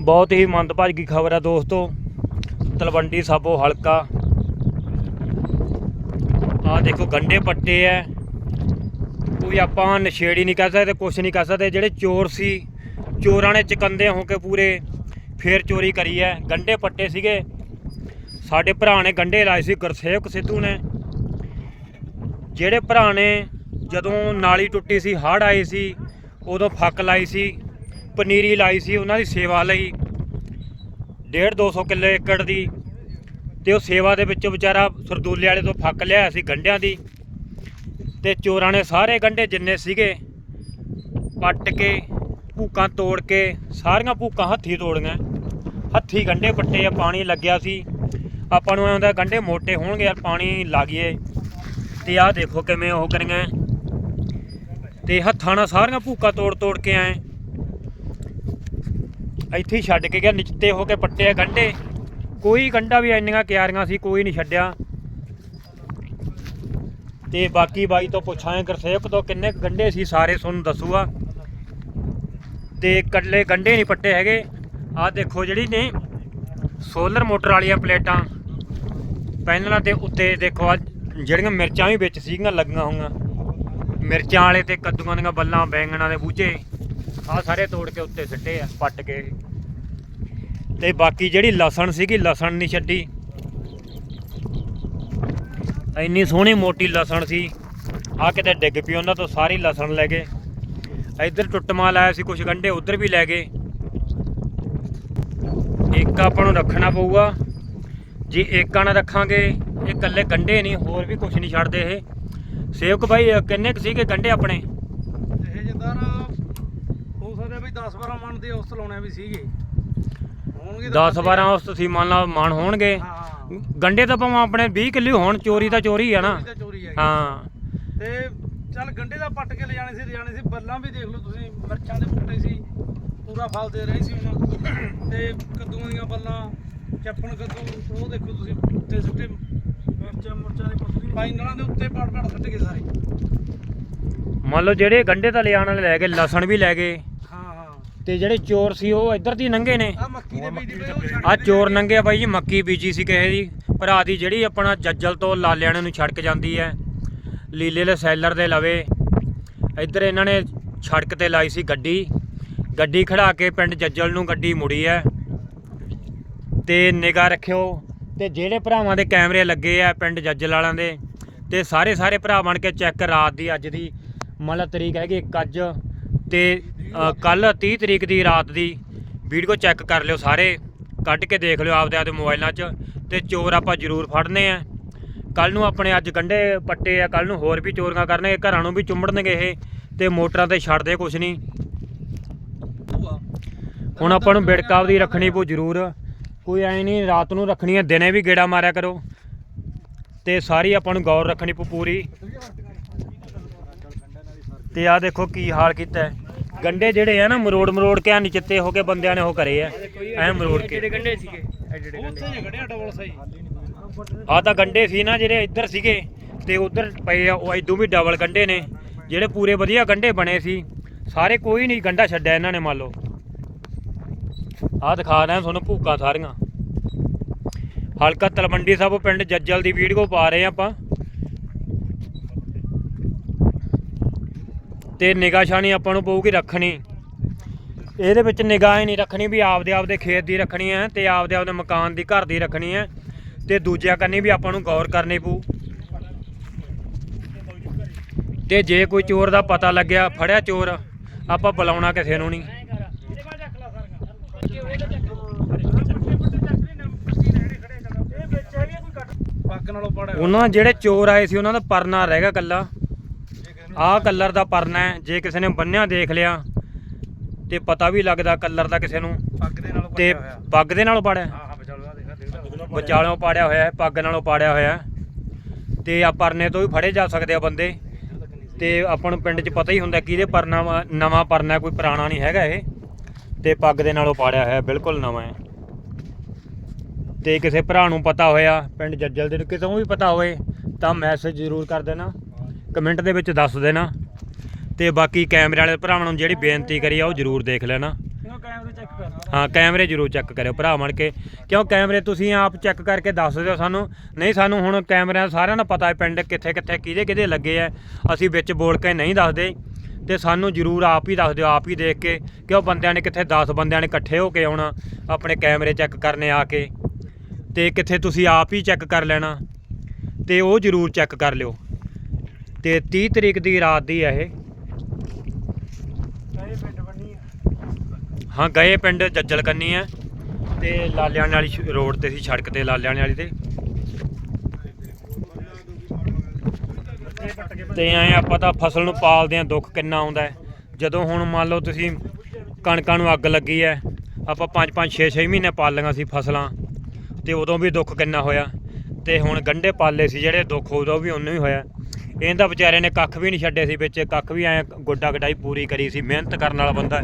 ਬਹੁਤ ਹੀ ਮੰਦਭਾਗੀ ਖਬਰ ਹੈ ਦੋਸਤੋ। ਤਲਵੰਡੀ ਸਾਬੋ ਹਲਕਾ। ਆ ਦੇਖੋ ਗੰਡੇ ਪੱਟੇ ਐ। ਕੋਈ ਆਪਾਂ ਨਸ਼ੇੜੀ ਨਹੀਂ ਕਹਿ ਸਕਦੇ, ਕੁਛ ਨਹੀਂ ਕਹਿ ਸਕਦੇ। ਜਿਹੜੇ ਚੋਰ ਸੀ, ਚੋਰਾਂ ਨੇ ਚਕੰਦੇ ਹੋ ਕੇ ਪੂਰੇ ਫੇਰ ਚੋਰੀ ਕਰੀ ਐ। ਗੰਡੇ ਪੱਟੇ ਸੀਗੇ। ਸਾਡੇ ਭਰਾ ਨੇ ਗੰਡੇ ਲਾਏ ਸੀ, ਗੁਰਸੇਵਕ ਸਿੱਧੂ ਨੇ। ਜਿਹੜੇ ਭਰਾ ਨੇ ਜਦੋਂ ਨਾਲੀ ਟੁੱਟੀ ਸੀ, ਹੜ੍ਹ ਆਏ ਸੀ, ਉਦੋਂ ਫੱਕ ਲਾਈ ਸੀ। ਪਨੀਰੀ ਲਾਈ ਸੀ, ਉਹਨਾਂ ਦੀ ਸੇਵਾ ਲਈ। 1.5 200 ਕਿੱਲੇ ਏਕੜ ਦੀ। ਤੇ ਉਹ ਸੇਵਾ ਦੇ ਵਿੱਚੋਂ ਵਿਚਾਰਾ ਸਰਦੂਲੇ ਵਾਲੇ ਤੋਂ ਫੱਕ ਲਿਆ ਸੀ ਗੰਢਿਆਂ ਦੀ। ਤੇ ਚੋਰਾਂ ਨੇ ਸਾਰੇ ਗੰਢੇ ਜਿੰਨੇ ਸੀਗੇ, ਪੱਟ ਕੇ, ਭੂਕਾਂ ਤੋੜ ਕੇ, ਸਾਰੀਆਂ ਭੂਕਾਂ ਹੱਥੀ ਤੋੜੀਆਂ। ਹੱਥੀ ਗੰਢੇ ਪੱਟੇ ਆ, ਪਾਣੀ ਲੱਗਿਆ ਸੀ। ਆਪਾਂ ਨੂੰ ਐਂ ਹੁੰਦਾ ਗੰਡੇ ਮੋਟੇ ਹੋਣਗੇ, ਯਾਰ ਪਾਣੀ ਲਾਗੀਏ। ਤੇ ਆਹ ਦੇਖੋ ਕਿਵੇਂ ਉਹ ਕਰੀਆਂ। ਤੇ ਹੱਥਾਂ ਨਾਲ ਸਾਰੀਆਂ ਭੂਕਾਂ ਤੋੜ ਤੋੜ ਕੇ ਆਏ ਇੱਥੇ ਹੀ ਛੱਡ ਕੇ ਗਿਆ, ਨਿਚਤੇ ਹੋ ਕੇ ਪੱਟੇ ਆ ਗੰਡੇ ਕੋਈ ਗੰਡਾ ਵੀ ਇੰਨੀਆਂ ਕਿਆਰੀਆਂ ਸੀ, ਕੋਈ ਨਹੀਂ ਛੱਡਿਆ। ਤੇ ਬਾਕੀ ਬਾਈ ਤੋਂ ਪੁੱਛਾਂਗੇ ਗੁਰਸੇਵਕ ਤੋਂ ਕਿੰਨੇ ਕੁ ਗੰਡੇ ਸੀ, ਸਾਰੇ ਤੁਹਾਨੂੰ ਦੱਸੂਗਾ। ਤੇ ਕੱਲੇ ਗੰਡੇ ਨਹੀਂ ਪੱਟੇ ਹੈਗੇ। ਆਹ ਦੇਖੋ ਜਿਹੜੀ ਨੇ ਸੋਲਰ ਮੋਟਰ ਵਾਲੀਆਂ ਪਲੇਟਾਂ, ਪੈਨਲਾਂ ਦੇ ਉੱਤੇ ਦੇਖੋ ਆ ਜਿਹੜੀਆਂ ਮਿਰਚਾਂ ਵੀ ਵਿੱਚ ਸੀਗੀਆਂ, ਲੱਗੀਆਂ ਹੋਈਆਂ। ਮਿਰਚਾਂ ਵਾਲੇ ਤੇ ਕੱਦੂਆਂ ਦੀਆਂ ਬੱਲਾਂ, ਬੈਂਗਣਾਂ ਦੇ ਬੂਝੇ। ਆਹ ਸਾਰੇ ਤੋੜ ਕੇ ਉੱਤੇ ਸਿੱਟੇ ਆ, ਪੱਟ ਕੇ। ਤੇ ਬਾਕੀ ਜਿਹੜੀ ਲਸਣ ਸੀਗੀ, ਲਸਣ ਨਹੀਂ ਛੱਡੀ। ਇੰਨੀ ਸੋਹਣੀ ਮੋਟੀ ਲਸਣ ਸੀ। ਆ ਕਿਤੇ ਡਿੱਗ ਪਈ, ਉਹਨਾਂ ਤੋਂ ਸਾਰੀ ਲਸਣ ਲੈ ਗਏ। ਇੱਧਰ ਟੁੱਟਮਾ ਲਾਇਆ ਸੀ ਕੁਝ ਗੰਢੇ, ਉੱਧਰ ਵੀ ਲੈ ਗਏ। ਇੱਕ ਆਪਾਂ ਨੂੰ ਰੱਖਣਾ ਪਊਗਾ। ਜੇ ਏਕਾ ਨਾ ਰੱਖਾਂਗੇ, ਇਹ ਇਕੱਲੇ ਗੰਢੇ ਨਹੀਂ, ਹੋਰ ਵੀ ਕੁਝ ਨਹੀਂ ਛੱਡਦੇ ਇਹ। ਸੇਵਕ ਭਾਈ, ਕਿੰਨੇ ਕੁ ਸੀਗੇ ਗੰਢੇ ਆਪਣੇ? ਇਹ ਜਿੱਦਾਂ ਨਾ ਵੀ 10 12 ਮਣ ਦੇ ਉਸ ਲਾਉਣੇ ਵੀ ਸੀਗੇ। ਹੋਣਗੇ 10 12 ਉਸ ਤੁਸੀਂ ਮੰਨ ਲਾ ਮਣ ਹੋਣਗੇ। ਹਾਂ ਗੰਡੇ ਤਾਂ ਭਾਵੇਂ ਆਪਣੇ 20 ਕਿਲੋ ਹੋਣ ਚੋਰੀ ਤਾਂ ਚੋਰੀ ਆ ਨਾ। ਚੋਰੀ ਤਾਂ ਚੋਰੀ ਹੈਗੀ ਹਾਂ। ਤੇ ਚੱਲ ਗੰਡੇ ਦਾ ਪੱਟ ਕੇ ਲਿਜਾਣੇ ਸੀ ਲਿਜਾਣੇ ਸੀ। ਬੱਲਾਂ ਵੀ ਦੇਖ ਲਓ ਤੁਸੀਂ ਮਿਰਚਾਂ ਦੇ ਬੂਟੇ ਸੀ। ਪੂਰਾ ਫਲ ਦੇ ਰਹੇ ਸੀ ਉਹਨਾਂ ਤੇ ਕੱਦੂਆਂ ਦੀਆਂ ਬੱਲਾਂ ਚੱਪਣ ਕੱਦੂ ਉਹ ਦੇਖੋ ਤੁਸੀਂ ਉੱਤੇ ਸੁੱਟੇ ਮਿਰਚਾਂ ਮੁਰਚਾਂ ਦੇ ਪੱਤੇ ਪਾਈਨਲਾਂ ਦੇ ਉੱਤੇ ਪੜ ਪੜ ਸੁੱਟ ਗਏ ਸਾਰੇ। ਮੰਨ ਲਓ ਜਿਹੜੇ ਗੰਡੇ ਤਾਂ ਲਿਆਉਣ ਵਾਲੇ ਲੈ ਗਏ ਲਸਣ ਵੀ ਲੈ ਗਏ। ਤੇ ਜਿਹੜੇ ਚੋਰ ਸੀ ਉਹ ਇੱਧਰ ਦੀ ਨੰਗੇ ਨੇ। ਆ ਮੱਕੀ ਦੇ ਬੀਜ ਪਏ ਉਹ ਛੱਡ ਆ ਕੇ ਚੋਰ ਨੰਗੇ ਆ ਬਾਈ ਜੀ ਮੱਕੀ ਬੀਜੀ ਸੀ ਕਿਸੇ ਦੀ। ਭਰਾ ਦੀ ਜਿਹੜੀ ਆਪਣਾ ਜੱਜਲ ਤੋਂ ਲਾਲਿਆਣੇ ਨੂੰ ਛੜਕ ਜਾਂਦੀ ਹੈ। ਲੀਲੇ ਦੇ ਸੈਲਰ ਦੇ ਲਵੇ। ਇੱਧਰ ਇਹਨਾਂ ਨੇ ਛੜਕ ਤੇ ਲਾਈ ਸੀ ਗੱਡੀ। ਗੱਡੀ ਖੜਾ ਕੇ ਪਿੰਡ ਜੱਜਲ ਨੂੰ ਗੱਡੀ ਮੁੜੀ ਹੈ। ਤੇ ਨਿਗਾਹ ਰੱਖਿਓ। ਤੇ ਜਿਹੜੇ ਭਰਾਵਾਂ ਦੇ ਕੈਮਰੇ ਲੱਗੇ ਆ ਪਿੰਡ ਜੱਜਲ ਵਾਲਿਆਂ ਦੇ ਤੇ ਸਾਰੇ ਸਾਰੇ ਭਰਾ ਬਣ ਕੇ ਚੈੱਕ ਰਾਤ ਦੀ ਅੱਜ ਦੀ। ਮਤਲਬ ਤਰੀਕ ਹੈਗੀ ਇੱਕ ਅੱਜ। ਤੇ ਕੱਲ 30 ਤਰੀਕ ਦੀ ਰਾਤ ਦੀ ਵੀਡੀਓ ਚੈੱਕ ਕਰ ਲਿਓ ਸਾਰੇ, ਕੱਢ ਕੇ ਦੇਖ ਲਿਓ ਆਪਦੇ ਆਪਦੇ ਮੋਬਾਈਲਾਂ 'ਚ ਤੇ ਚੋਰ ਆਪਾਂ ਜ਼ਰੂਰ ਫੜਨੇ ਆ। ਕੱਲ ਨੂੰ ਆਪਣੇ ਅੱਜ ਗੰਢੇ ਪੱਟੇ ਆ ਕੱਲ ਨੂੰ ਹੋਰ ਵੀ ਚੋਰੀਆਂ ਕਰਨਗੇ ਘਰਾਂ ਨੂੰ ਵੀ ਚੁੰਮੜਨਗੇ ਇਹ ਤੇ ਮੋਟਰਾਂ ਤੇ ਛੱਡਦੇ ਕੁਛ ਨਹੀਂ। ਹੁਣ ਆਪਾਂ ਨੂੰ ਬਿੜਕਾਵ ਦੀ ਰੱਖਣੀ ਪਊ ਜ਼ਰੂਰ। ਕੋਈ ਐ ਨਹੀਂ, ਰਾਤ ਨੂੰ ਰੱਖਣੀ ਹੈ ਦਿਨੇ ਵੀ ਗੇੜਾ ਮਾਰਿਆ ਕਰੋ। ਤੇ ਸਾਰੀ ਆਪਾਂ ਨੂੰ ਗੌਰ ਰੱਖਣੀ ਪਊ ਪੂਰੀ। ਤੇ ਆ ਦੇਖੋ ਕੀ ਹਾਲ ਕੀਤਾ ਹੈ। ਗੰਡੇ ਜਿਹੜੇ ਆ ਨਾ, ਮਰੋੜ ਮਰੋੜ ਕੇ ਆ, ਨਿਚਿੱਤੇ ਹੋ ਕੇ ਬੰਦਿਆਂ ਨੇ ਉਹ ਕਰੇ ਆ। ਐ ਮਰੋੜ ਕੇ। ਗੰਡੇ ਸੀਗੇ ਉੱਥੇ ਜੇ ਖੜਿਆ ਡਬਲ ਸਹੀ ਆ ਤਾਂ ਗੰਡੇ ਸੀ ਨਾ ਜਿਹੜੇ ਇੱਧਰ ਸੀਗੇ, ਤੇ ਉੱਧਰ ਪਏ ਆ, ਉਹ ਇਦੋਂ ਵੀ ਡਬਲ ਗੰਡੇ ਨੇ, ਜਿਹੜੇ ਪੂਰੇ ਵਧੀਆ ਗੰਡੇ ਬਣੇ ਸੀ। ਸਾਰੇ ਕੋਈ ਨਹੀਂ ਗੰਡਾ ਛੱਡਿਆ ਇਹਨਾਂ ਨੇ, ਮੰਨ ਲਓ। ਆਹ ਦਿਖਾ ਰਹੇ ਤੁਹਾਨੂੰ ਭੂਕਾਂ ਸਾਰੀਆਂ। ਹਲਕਾ ਤਲਵੰਡੀ ਸਾਹਿਬ, ਪਿੰਡ ਜੱਜਲ ਦੀ ਵੀਡੀਓ ਪਾ ਰਹੇ ਆਪਾਂ। ਤੇ ਨਿਗਾਹਸ਼ਾਨੀ ਆਪਾਂ ਨੂੰ ਪਊਗੀ ਰੱਖਣੀ। ਇਹਦੇ ਵਿੱਚ ਨਿਗਾਹ ਹੀ ਨਹੀਂ ਰੱਖਣੀ ਵੀ ਆਪਦੇ ਆਪਦੇ ਖੇਤ ਦੀ ਰੱਖਣੀ ਹੈ ਤੇ ਆਪਦੇ ਆਪਦੇ ਮਕਾਨ ਦੀ ਘਰ ਦੀ ਰੱਖਣੀ ਹੈ ਤੇ ਦੂਜਿਆਂ ਕੰਨੀ ਵੀ ਆਪਾਂ ਨੂੰ ਗੌਰ ਕਰਨੀ ਪਊ। ਤੇ ਜੇ ਕੋਈ ਚੋਰ ਦਾ ਪਤਾ ਲੱਗਿਆ ਫੜਿਆ ਚੋਰ ਆਪਾਂ ਬੁਲਾਉਣਾ ਕਿਸੇ ਨੂੰ ਨਹੀਂ। ਉਹਨਾਂ ਜਿਹੜੇ ਚੋਰ ਆਏ ਸੀ ਉਹਨਾਂ ਦਾ ਪਰਨਾ ਰਹਿ ਗਿਆ ਕੱਲਾ ਆਹ ਕਲਰ ਦਾ ਪਰਨਾ ਹੈ ਜੇ ਕਿਸੇ ਨੇ ਬੰਨਿਆ ਦੇਖ ਲਿਆ ਤੇ ਪਤਾ ਵੀ ਲੱਗਦਾ ਕਲਰ ਦਾ ਕਿਸੇ ਨੂੰ। ਪੱਗ ਦੇ ਨਾਲੋਂ ਤੇ ਪੱਗ ਦੇ ਨਾਲੋਂ ਪਾੜਿਆ। ਹਾਂ ਹਾਂ ਬਚਾਲੋ ਆ ਦੇਖਾ ਦੇਖਦਾ। ਵਿਚਾਲਿਓਂ ਪਾੜਿਆ ਹੋਇਆ ਹੈ ਪੱਗ ਨਾਲੋਂ ਪਾੜਿਆ ਹੋਇਆ ਹੈ। ਤੇ ਆ ਪਰਨੇ ਤੋਂ ਵੀ ਫੜੇ ਜਾ ਸਕਦੇ ਆ ਬੰਦੇ। ਤੇ ਆਪਾਂ ਨੂੰ ਪਿੰਡ 'ਚ ਪਤਾ ਹੀ ਹੁੰਦਾ ਕਿਹਦੇ ਪਰਨਾ ਵਾ- ਨਵਾਂ ਪਰਨਾ ਕੋਈ ਪੁਰਾਣਾ ਨਹੀਂ ਹੈਗਾ ਇਹ। ਤੇ ਪੱਗ ਦੇ ਨਾਲੋਂ ਪਾੜਿਆ ਹੋਇਆ ਬਿਲਕੁਲ ਨਵਾਂ ਹੈ। ਤੇ ਕਿਸੇ ਭਰਾ ਨੂੰ ਪਤਾ ਹੋਇਆ ਪਿੰਡ ਜੱਜਲ ਦੇ ਨੂੰ ਕਿਸੇ ਨੂੰ ਵੀ ਪਤਾ ਹੋਵੇ ਤਾਂ ਮੈਸੇਜ ਜ਼ਰੂਰ ਕਰ ਦੇਣਾ। ਕਮੈਂਟ ਦੇ ਵਿੱਚ ਦੱਸ ਦੇਣਾ। ਤੇ ਬਾਕੀ ਕੈਮਰੇ ਵਾਲੇ ਭਰਾਵਾਂ ਨੂੰ ਜਿਹੜੀ ਬੇਨਤੀ ਕਰੀ ਆ ਉਹ ਜ਼ਰੂਰ ਦੇਖ ਲੈਣਾ। ਹਾਂ ਕੈਮਰੇ ਜ਼ਰੂਰ ਚੈੱਕ ਕਰਿਓ ਭਰਾ ਬਣ ਕੇ। ਕਿਉਂ ਕੈਮਰੇ ਤੁਸੀਂ ਆਪ ਚੈੱਕ ਕਰਕੇ ਦੱਸ ਦਿਓ ਸਾਨੂੰ? ਨਹੀਂ ਸਾਨੂੰ ਹੁਣ ਕੈਮਰਿਆਂ ਸਾਰਿਆਂ ਨੂੰ ਪਤਾ ਹੈ ਪਿੰਡ ਕਿੱਥੇ ਕਿੱਥੇ ਕਿਹਦੇ ਕਿਹਦੇ ਲੱਗੇ ਆ। ਅਸੀਂ ਵਿੱਚ ਬੋਲ ਕੇ ਨਹੀਂ ਦੱਸਦੇ। ਤੇ ਸਾਨੂੰ ਜ਼ਰੂਰ ਆਪ ਹੀ ਦੱਸ ਦਿਓ ਆਪ ਹੀ ਦੇਖ ਕੇ ਕਿਉਂ ਬੰਦਿਆਂ ਨੇ ਕਿੱਥੇ 10 ਬੰਦਿਆਂ ਨੇ ਇਕੱਠੇ ਹੋ ਕੇ ਆਉਣਾ ਆਪਣੇ ਕੈਮਰੇ ਚੈੱਕ ਕਰਨੇ ਆ ਕੇ। ਤੇ ਕਿੱਥੇ ਤੁਸੀਂ ਆਪ ਹੀ ਚੈੱਕ ਕਰ ਲੈਣਾ। ਤੇ ਉਹ ਜ਼ਰੂਰ ਚੈੱਕ ਕਰ ਲਿਓ। ਤੇ 30 ਤਰੀਕ ਦੀ ਰਾਤ ਦੀ ਹੈ ਇਹ। ਇਹ ਪਿੰਡ ਬੰਨੀ ਆ। ਹਾਂ ਗਏ ਪਿੰਡ ਜੱਜਲ ਕੰਨੀ ਹੈ ਤੇ ਲਾਲਿਆਣੇ ਵਾਲੀ ਰੋਡ ਤੇ ਸੀ ਸੜਕ ਤੇ ਲਾਲਿਆਣੇ ਵਾਲੀ ਤੇ। ਤੇ ਐ ਆਪਾਂ ਤਾਂ ਫਸਲ ਨੂੰ ਪਾਲਦੇ ਆ ਦੁੱਖ ਕਿੰਨਾ ਆਉਂਦਾ ਹੈ। ਜਦੋਂ ਹੁਣ ਮੰਨ ਲਓ ਤੁਸੀਂ ਕਣਕਾਂ ਨੂੰ ਅੱਗ ਲੱਗੀ ਹੈ ਆਪਾਂ 5 5 6 6 ਮਹੀਨੇ ਪਾਲੀਆਂ ਸੀ ਫਸਲਾਂ ਤੇ ਉਦੋਂ ਵੀ ਦੁੱਖ ਕਿੰਨਾ ਹੋਇਆ। ਤੇ ਹੁਣ ਗੰਢੇ ਪਾਲੇ ਸੀ ਜਿਹੜੇ ਦੁੱਖ ਉਦੋਂ ਵੀ ਉਹਨੂੰ ਹੀ ਹੋਇਆ। ਇਹਦਾ ਵਿਚਾਰੇ ਨੇ ਕੱਖ ਵੀ ਨਹੀਂ ਛੱਡੇ ਸੀ ਵਿੱਚ, ਕੱਖ ਵੀ ਐ ਗੋਡਾ ਗਡਾਈ ਪੂਰੀ ਕਰੀ ਸੀ, ਮਿਹਨਤ ਕਰਨ ਵਾਲਾ ਬੰਦਾ।